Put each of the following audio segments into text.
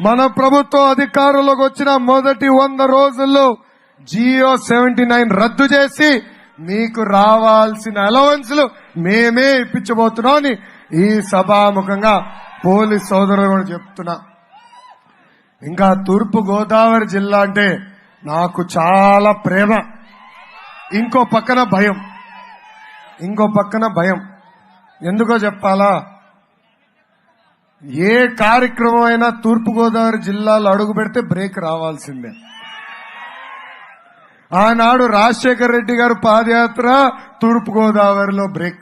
మన ప్రభుత్వం అధికారంలోకి వచ్చిన మొదటి వంద రోజుల్లో జియో సెవెంటీ నైన్ రద్దు చేసి మీకు రావాల్సిన అలవెన్స్లు మేమే ఇప్పించబోతున్నాం అని ఈ సభాముఖంగా పోలీస్ సోదరులు కూడా చెప్తున్నా. ఇంకా తూర్పు గోదావరి జిల్లా అంటే నాకు చాలా ప్రేమ. ఇంకో పక్కన భయం. ఇంకో పక్కన భయం. ఎందుకో చెప్పాలా? ఏ కార్యక్రమం అయినా తూర్పుగోదావరి జిల్లాలో అడుగు పెడితే బ్రేక్ రావాల్సిందే. ఆనాడు రాజశేఖర రెడ్డి గారు పాదయాత్ర తూర్పుగోదావరిలో బ్రేక్.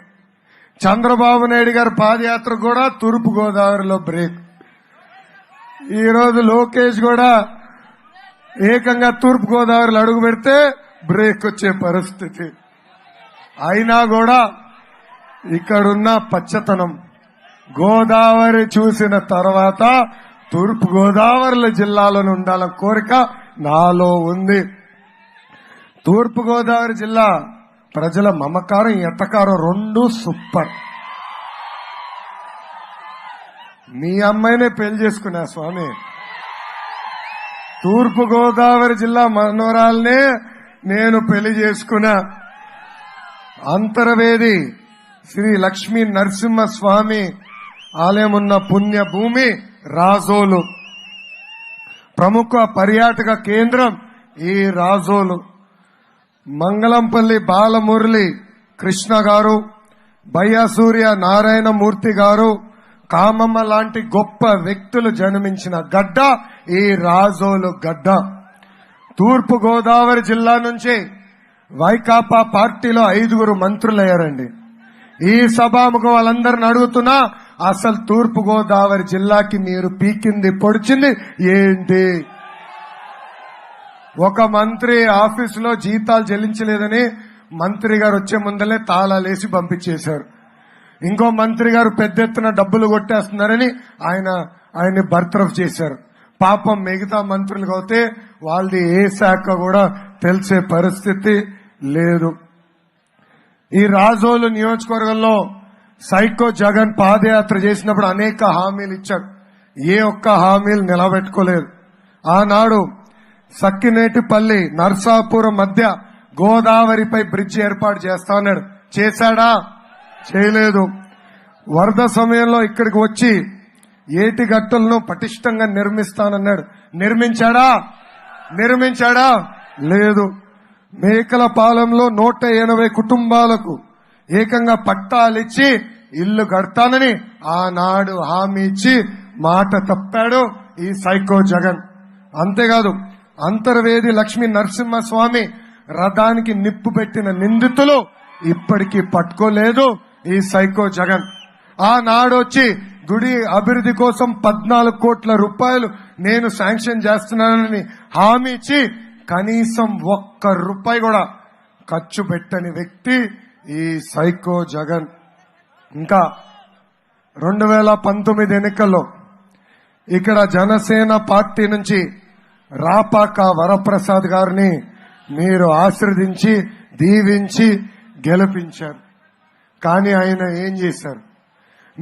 చంద్రబాబు నాయుడు గారి పాదయాత్ర కూడా తూర్పుగోదావరిలో బ్రేక్. ఈరోజు లోకేష్ కూడా ఏకంగా తూర్పుగోదావరిలో అడుగు పెడితే బ్రేక్ వచ్చే పరిస్థితి. అయినా కూడా ఇక్కడున్న పచ్చతనం గోదావరి చూసిన తర్వాత తూర్పు గోదావరి జిల్లాలో ఉండాలని కోరిక నాలో ఉంది. తూర్పు గోదావరి జిల్లా ప్రజల మమకారం ఎత్తకారం రెండు సూపర్. మీ అమ్మాయినే పెళ్ళి చేసుకున్నా స్వామి. తూర్పు గోదావరి జిల్లా మనోరాల్నే నేను పెళ్ళి చేసుకున్నా. అంతర్వేది శ్రీ లక్ష్మీ నరసింహ స్వామి ఆలయం ఉన్న పుణ్య భూమి రాజోలు. ప్రముఖ పర్యాటక కేంద్రం ఈ రాజోలు. మంగళంపల్లి బాలమురళి కృష్ణ గారు బయ్యాసూర్య నారాయణమూర్తి గారు కామమ్మ లాంటి గొప్ప వ్యక్తులు జన్మించిన గడ్డ ఈ రాజోలు గడ్డ. తూర్పు గోదావరి జిల్లా నుంచి వైకాపా పార్టీలో ఐదుగురు మంత్రులయ్యారండి. ఈ సభాముఖం వాళ్ళందరిని అడుగుతున్నా అసలు తూర్పు గోదావరి జిల్లాకి మీరు పీకింది పొడిచింది ఏంటి? ఒక మంత్రి ఆఫీసులో జీతాలు చెల్లించలేదని మంత్రి గారు వచ్చే ముందలే తాళాలేసి పంపించేశారు. ఇంకో మంత్రి గారు పెద్ద ఎత్తున డబ్బులు కొట్టేస్తున్నారని ఆయన ఆయన్ని బర్తరఫ్ చేశారు. పాపం మిగతా మంత్రులకు అయితే వాళ్ళది ఏ శాఖ కూడా తెలిసే పరిస్థితి లేదు. ఈ రాజోలు నియోజకవర్గంలో సైకో జగన్ పాదయాత్ర చేసినప్పుడు అనేక హామీలు ఇచ్చాడు. ఏ ఒక్క హామీలు నిలబెట్టుకోలేదు. ఆనాడు సక్కినేటిపల్లి నర్సాపురం మధ్య గోదావరిపై బ్రిడ్జ్ ఏర్పాటు చేస్తా అన్నాడు. చేశాడా? చేయలేదు. వరద సమయంలో ఇక్కడికి వచ్చి ఏటి గట్టులను పటిష్టంగా నిర్మిస్తానన్నాడు. నిర్మించాడా? నిర్మించాడా? లేదు. మేకల పాలెంలో నూట ఎనభై కుటుంబాలకు ఏకంగా పట్టాలిచ్చి ఇల్లు కడతానని ఆనాడు హామీ ఇచ్చి మాట తప్పాడు ఈ సైకో జగన్. అంతేకాదు అంతర్వేది లక్ష్మీ నరసింహస్వామి రథానికి నిప్పు పెట్టిన నిందితులు ఇప్పటికీ పట్టుకోలేదు ఈ సైకో జగన్. ఆనాడొచ్చి గుడి అభివృద్ధి కోసం పద్నాలుగు కోట్ల రూపాయలు నేను శాంక్షన్ చేస్తున్నానని హామీ ఇచ్చి కనీసం ఒక్క రూపాయి కూడా ఖర్చు పెట్టని వ్యక్తి ఈ సైకో జగన్ ఇంకా రెండు వేల పంతొమ్మిది ఎన్నికల్లో ఇక్కడ జనసేన పార్టీ నుంచి రాపాక వరప్రసాద్ గారిని మీరు ఆశీర్వదించి దీవించి గెలిపించారు. కానీ ఆయన ఏం చేశారు?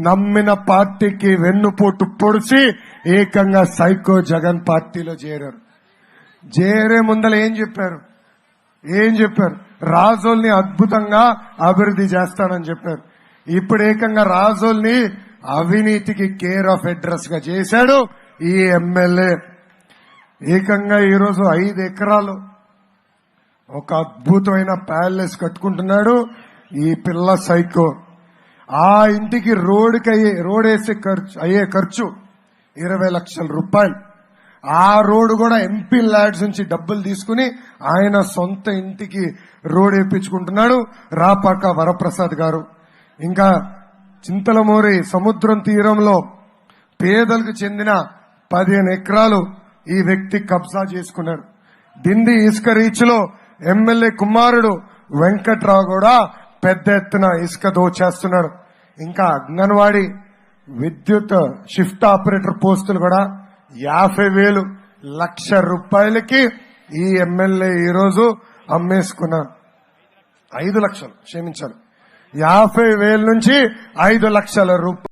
నమ్మిన పార్టీకి వెన్నుపోటు పొడిచి ఏకంగా సైకో జగన్ పార్టీలో చేరారు. చేరే ముందల ఏం చెప్పారు? ఏం చెప్పారు? రాజోల్ని అద్భుతంగా అభివృద్ధి చేస్తానని చెప్పారు. ఇప్పుడు ఏకంగా రాజోల్ని అవినీతికి కేర్ ఆఫ్ అడ్రస్గా చేశాడు ఈ ఎమ్మెల్యే. ఏకంగా ఈరోజు ఐదు ఎకరాలు ఒక అద్భుతమైన ప్యాలెస్ కట్టుకుంటున్నాడు ఈ పిల్ల సైకో. ఆ ఇంటికి రోడ్కి అయ్యే రోడ్ వేసే ఖర్చు అయ్యే ఖర్చు ఇరవై లక్షల రూపాయలు. ఆ రోడ్డు కూడా ఎంపీ ల్యాడ్స్ నుంచి డబ్బులు తీసుకుని ఆయన సొంత ఇంటికి రోడ్ వేయించుకుంటున్నాడు రాపాక వరప్రసాద్ గారు. ఇంకా చింతలమూరి సముద్రం తీరంలో పేదలకు చెందిన పదిహేను ఎకరాలు ఈ వ్యక్తి కబ్జా చేసుకున్నాడు. దిండి ఇసుక రీచ్లో ఎమ్మెల్యే కుమారుడు వెంకట్రావు కూడా పెద్ద ఎత్తున ఇసుక దోచేస్తున్నాడు. ఇంకా అంగన్వాడీ విద్యుత్ షిఫ్ట్ ఆపరేటర్ పోస్టులు కూడా యాభై వేలు లక్ష రూపాయలకి ఈ ఎమ్మెల్యే ఈ రోజు ఐదు లక్షలు క్షమించాలి. యాభై వేల నుంచి ఐదు లక్షల రూపాయలు.